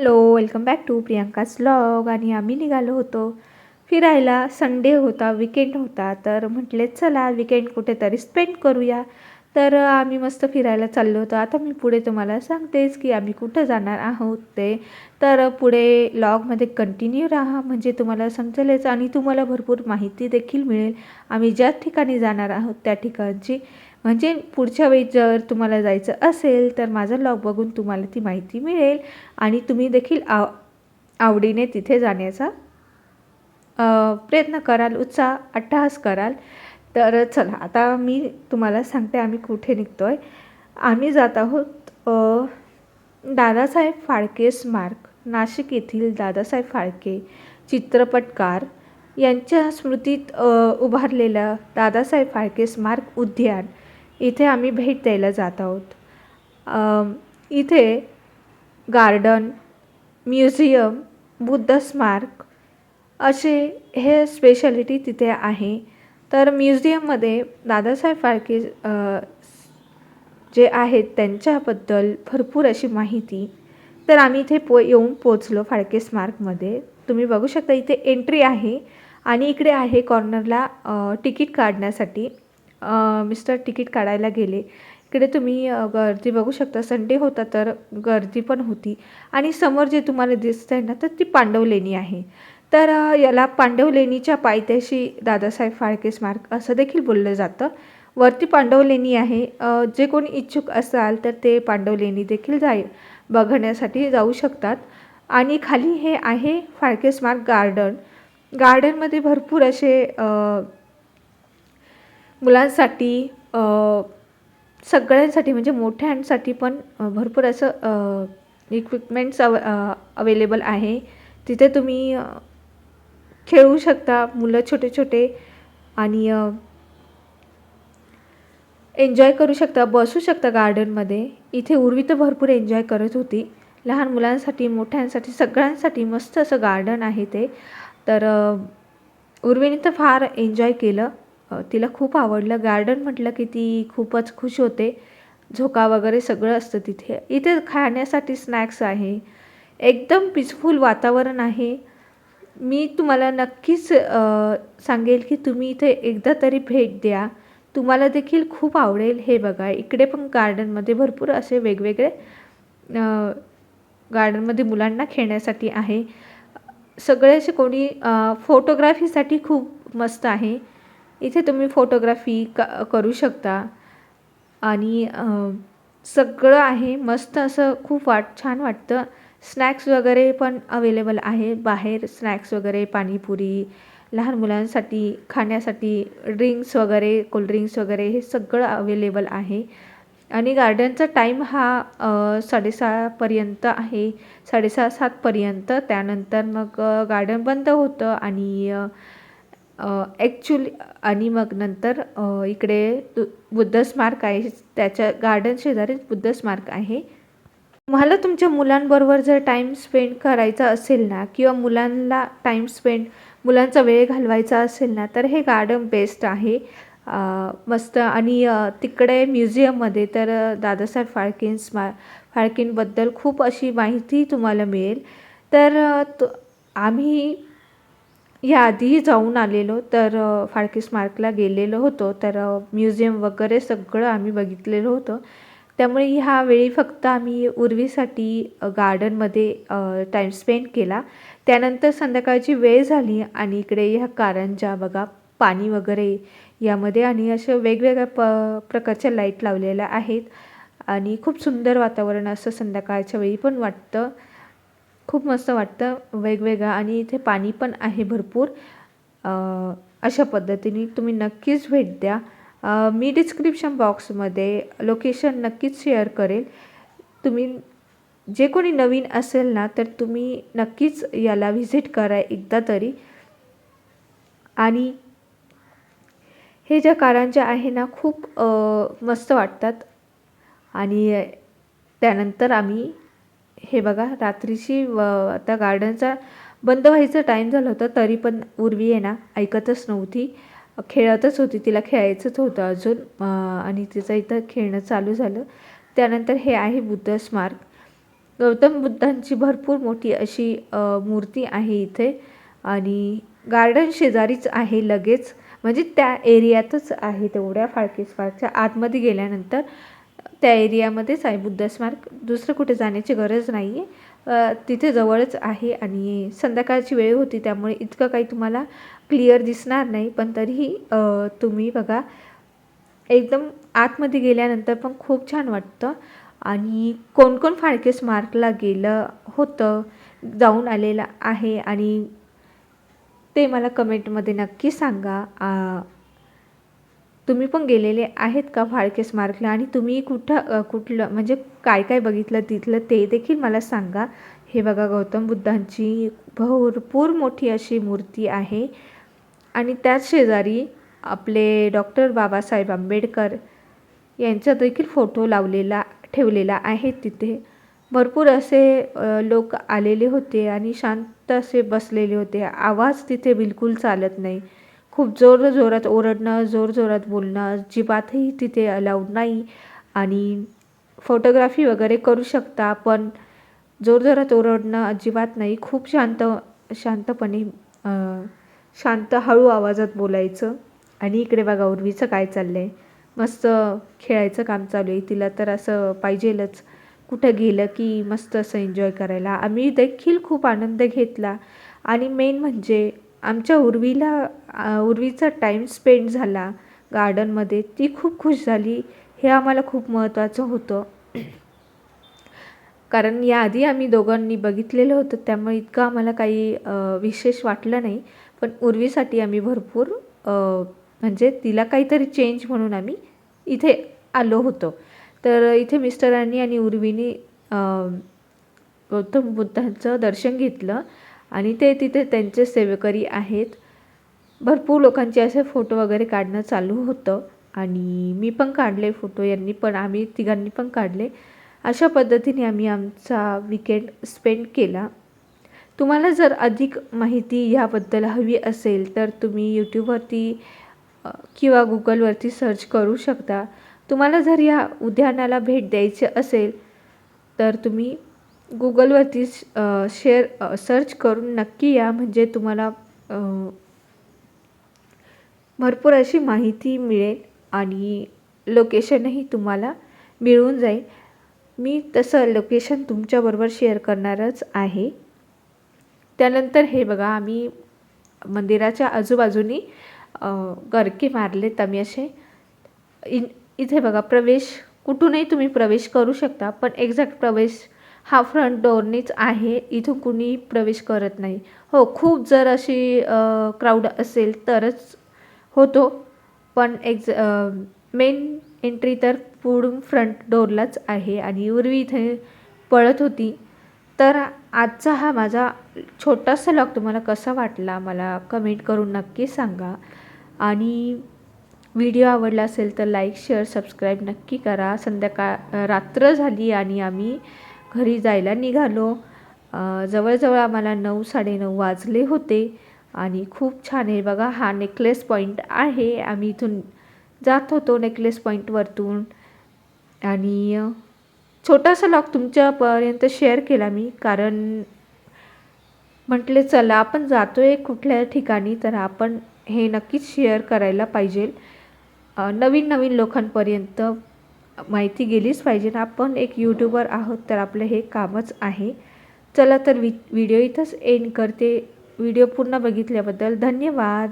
Hello welcome back to प्रियांकाच vlog आणि आम्ही निघालो होतो फिरायला. संडे होता विकेंड होता. तर म्हटले चला विकेंड कुठेतरी स्पेंड करूया. तर आम्ही मस्त फिरायला चाललो होतो. आता मी पुढे तुम्हाला सांगतेच की आम्ही कुठं जाणार आहोत ते. तर पुढे लॉगमध्ये कंटिन्यू राहा. म्हणजे तुम्हाला समजेलच आणि तुम्हाला भरपूर माहिती देखील मिळेल. आम्ही ज्या ठिकाणी जाणार आहोत त्या ठिकाणची. म्हणजे पुढच्या वेळी जर तुम्हाला जायचं असेल तर माझा लॉग बघून तुम्हाला ती माहिती मिळेल. आणि तुम्ही देखील आव आवडीने तिथे जाण्याचा प्रयत्न कराल उत्साह अट्टहास कराल. तर चला आता मी तुम्हाला सांगते आम्ही कुठे निघतो आहे आम्ही जात आहोत दादासाहेब फाळके स्मारक नाशिक येथील दादासाहेब फाळके चित्रपटकार यांच्या स्मृतीत उभारलेलं दादासाहेब फाळके स्मारक उद्यान. इथे आम्ही भेट द्यायला जात आहोत. इथे गार्डन म्युझियम बुद्ध स्मारक असे हे स्पेशालिटी तिथे आहे. तर म्युझियममध्ये दादासाहेब फाळके जे आहेत त्यांच्याबद्दल भरपूर अशी माहिती. तर आम्ही इथे पो येऊन पोचलो फाळके स्मारकमध्ये. तुम्ही बघू शकता इथे एंट्री आहे आणि इकडे आहे कॉर्नरला तिकीट काढण्यासाठी. मिस्टर तिकीट काढायला गेले. इकडे तुम्ही गर्दी बघू शकता. संडे होता तर गर्दी पण होती. आणि समोर जे तुम्हाला दिसतं आहे ना तर ती पांडव लेणी आहे. तर याला पांडव लेणीच्या पायथ्याशी दादासाहेब फाळके स्मारक असं देखील बोललं जातं. वरती पांडव लेणी आहे. जे कोणी इच्छुक असाल तर ते पांडव लेणी देखील जाय बघण्यासाठी जाऊ शकतात. आणि खाली हे आहे फाळके स्मारक गार्डन. गार्डनमध्ये भरपूर असे मुलांसाठी सगळ्यांसाठी म्हणजे मोठ्यांसाठी पण भरपूर असं इक्विपमेंट्स अव अवेलेबल आहे. तिथे तुम्ही खेळू शकता. मुलं छोटे छोटे आणि एन्जॉय करू शकता. बसू शकता गार्डनमध्ये इथे उर्वी तर भरपूर एन्जॉय करत होती. लहान मुलांसाठी मोठ्यांसाठी सगळ्यांसाठी मस्त असं गार्डन आहे ते. तर उर्वीने तर फार एन्जॉय केलं. तिला खूप आवडलं. गार्डन म्हटलं की ती खूपच खुश होते. झोका वगैरे सगळं असतं तिथे. इथे खाण्यासाठी स्नॅक्स आहे. एकदम पीसफुल वातावरण आहे. मी तुम्हाला नक्कीच सांगेल की तुम्ही इथे एकदा तरी भेट द्या. तुम्हाला देखील खूप आवडेल हे बघा. इकडे पण गार्डनमध्ये भरपूर असे वेगवेगळे गार्डनमध्ये मुलांना खेळण्यासाठी आहे. सगळे असे कोणी फोटोग्राफीसाठी खूप मस्त आहे. इथे तुम्ही फोटोग्राफी क करू शकता. आणि सगळं आहे. मस्त असं खूप वाट छान वाटतं. स्नॅक्स वगैरे पण अवेलेबल आहे. बाहेर स्नॅक्स वगैरे पाणीपुरी लहान मुलांसाठी खाण्यासाठी ड्रिंक्स वगैरे कोल्ड्रिंक्स वगैरे हे सगळं अवेलेबल आहे. आणि गार्डनचा टाईम हा साडेसहापर्यंत आहे. साडेसहा सातपर्यंत त्यानंतर मग गार्डन बंद होतं आणि ॲक्च्युली आणि मग नंतर इकडे दु- बुद्ध स्मारक आहे. त्याच्या गार्डन शेजारीच बुद्ध स्मारक आहे. तुम्हाला तुमच्या मुलांबरोबर जर टाईम स्पेंड करायचा असेल ना किंवा मुलांना टाईम स्पेंड मुलांचा वेळ घालवायचा असेल ना तर हे गार्डन बेस्ट आहे. मस्त. आणि तिकडे म्युझियममध्ये तर दादासाहेब फाळके स्मा फाळकेंबद्दल खूप अशी माहिती तुम्हाला मिळेल. तर आम्ही या आधीही जाऊन आलेलो तर फाळके स्मारकला गेलेलो होतो. तर म्युझियम वगैरे सगळं आम्ही बघितलेलं होतं. त्यामुळे ह्या वेळी फक्त आम्ही उर्वीसाठी गार्डनमध्ये टाईम स्पेंड केला. त्यानंतर संध्याकाळची वेळ झाली आणि इकडे ह्या कारंजा बघा पाणी वगैरे यामध्ये आणि अशा वेगवेगळ्या प प्रकारच्या लाइट लावलेल्या आहेत. आणि खूप सुंदर वातावरण असं संध्याकाळच्या वेळी पण वाटतं. खूप मस्त वाटतं वेगवेगळं आणि इथे पाणी पण आहे भरपूर. अशा पद्धतीने तुम्ही नक्कीच भेट द्या. मी डिस्क्रिप्शन बॉक्समध्ये लोकेशन नक्कीच शेअर करेल. तुम्ही जे कोणी नवीन असेल ना तर तुम्ही नक्कीच याला व्हिजिट करा एकदा तरी. आणि हे ज्या कारंज्या आहे ना खूप मस्त वाटतात. आणि त्यानंतर आम्ही हे बघा रात्रीची व आता गार्डनचा बंद व्हायचं टाईम झालं होतं तरी पण उर्वी आहे ना ऐकतच नव्हती. खेळतच होती तिला खेळायचंच होतं अजून आणि तिचं इथं खेळणं चालू झालं. त्यानंतर हे आहे बुद्ध स्मारक गौतम बुद्धांची भरपूर मोठी अशी मूर्ती आहे इथे. आणि गार्डन शेजारीच आहे लगेच. म्हणजे त्या एरियातच आहे तेवढ्या फाळके स्मारकच्या आतमध्ये गेल्यानंतर त्या एरियामध्येच आहे बुद्ध स्मारक दुसरं कुठे जाण्याची गरज नाही आहे तिथे जवळच आहे आणि संध्याकाळची वेळ होती त्यामुळे इतकं काही तुम्हाला क्लिअर दिसणार नाही. पण तरीही तुम्ही बघा एकदम आतमध्ये गेल्यानंतर पण खूप छान वाटतं. आणि कोण कोण फाळके स्मारकला गेलं होतं जाऊन आलेलं आहे आणि ते मला कमेंटमध्ये नक्की सांगा. आ, तुम्ही पण गेलेले आहेत का फाळके स्मारकला? आणि तुम्ही कुठं कुठलं म्हणजे काय काय बघितलं तिथलं ते देखील मला सांगा. हे बघा गौतम बुद्धांची भरपूर मोठी अशी मूर्ती आहे. आणि त्याच शेजारी आपले डॉक्टर बाबासाहेब आंबेडकर यांचा देखील फोटो लावलेला ठेवलेला आहे तिथे. भरपूर असे लोक आलेले होते आणि शांत असे बसलेले होते. आवाज तिथे बिलकुल चालत नाही. खूप जोर जोरात ओरडणं जोर जोरात बोलणं अजिबातही तिथे अलाउड नाही. आणि फोटोग्राफी वगैरे करू शकता पण जोरजोरात ओरडणं अजिबात नाही. खूप शांत शांतपणे शांत हळू आवाजात बोलायचं. आणि इकडे बघा उर्वीचं काय चाललं आहे मस्त खेळायचं काम चालू आहे. तिला तर असं पाहिजेलच. कुठं गेलं की मस्त असं एन्जॉय करायला. आम्ही देखील खूप आनंद घेतला. आणि मेन म्हणजे आमच्या उर्वीला उर्वीचा टाईम स्पेंड झाला गार्डनमध्ये ती खूप खुश झाली. हे आम्हाला खूप महत्त्वाचं होतं. कारण याआधी आम्ही दोघांनी बघितलेलं होतं त्यामुळे इतकं आम्हाला काही विशेष वाटलं नाही. पण उर्वीसाठी आम्ही भरपूर म्हणजे तिला काहीतरी चेंज म्हणून आम्ही इथे आलो होतो. तर इथे मिस्टरांनी आणि उर्वीनी गौतम बुद्धांचं दर्शन घेतलं. आणि ते तिथे त्यांचे सेवेकरी आहेत. भरपूर लोकांचे असे फोटो वगैरे काढणं चालू होतं. आणि मी पण काढले फोटो यांनी पण आम्ही तिघांनी पण काढले. अशा पद्धतीने आम्ही आमचा विकेंड स्पेंड केला. तुम्हाला जर अधिक माहिती ह्याबद्दल हवी असेल तर तुम्ही यूट्यूबवरती किंवा गुगलवरती सर्च करू शकता. तुम्हाला जर या उद्यानाला भेट द्यायची असेल तर तुम्ही गुगलवरती शेअर सर्च करून नक्की या. म्हणजे तुम्हाला भरपूर अशी माहिती मिळेल आणि लोकेशनही तुम्हाला मिळून जाईल. मी तसं लोकेशन तुमच्याबरोबर शेअर करणारच आहे. त्यानंतर हे बघा आम्ही मंदिराच्या आजूबाजूनी अ, गरके मारलेत आम्ही असे. इन इथे बघा प्रवेश कुठूनही तुम्ही प्रवेश करू शकता पण एक्झॅक्ट प्रवेश हा फ्रंट डोअरनीच आहे. इथून कुणी प्रवेश करत नाही. हो खूप जर अशी क्राऊड असेल तरच होतो. पण एक्झ मेन एंट्री तर पुढून फ्रंट डोअरलाच आहे. आणि उर्वी इथे पळत होती. तर आजचा हा माझा छोटासा लॉक तुम्हाला कसा वाटला मला कमेंट करून नक्की सांगा. आणि व्हिडिओ आवडला असेल तर लाईक शेअर सबस्क्राईब नक्की करा. संध्याकाळ रात्र झाली आणि आम्ही घरी जायला निघालो. जवळजवळ आम्हाला नऊ साडेनऊ वाजले होते आणि खूप छान आहे बघा हा नेकलेस पॉईंट आहे. आम्ही इथून जात होतो नेकलेस पॉईंटवरतून आणि छोटासा लॉक तुमच्यापर्यंत शेअर केला मी कारण म्हटले चला आपण जातो आहे कुठल्या ठिकाणी तर आपण हे नक्कीच शेअर करायला पाहिजे. नवीन नवीन लोकांपर्यंत माहिती गेलीच पाहिजे ना. आपण एक यूट्यूबर आहोत तर आपलं हे कामच आहे. चला तर वि व्हिडिओ इथंच एंड करते. व्हिडिओ पूर्ण बघितल्याबद्दल धन्यवाद.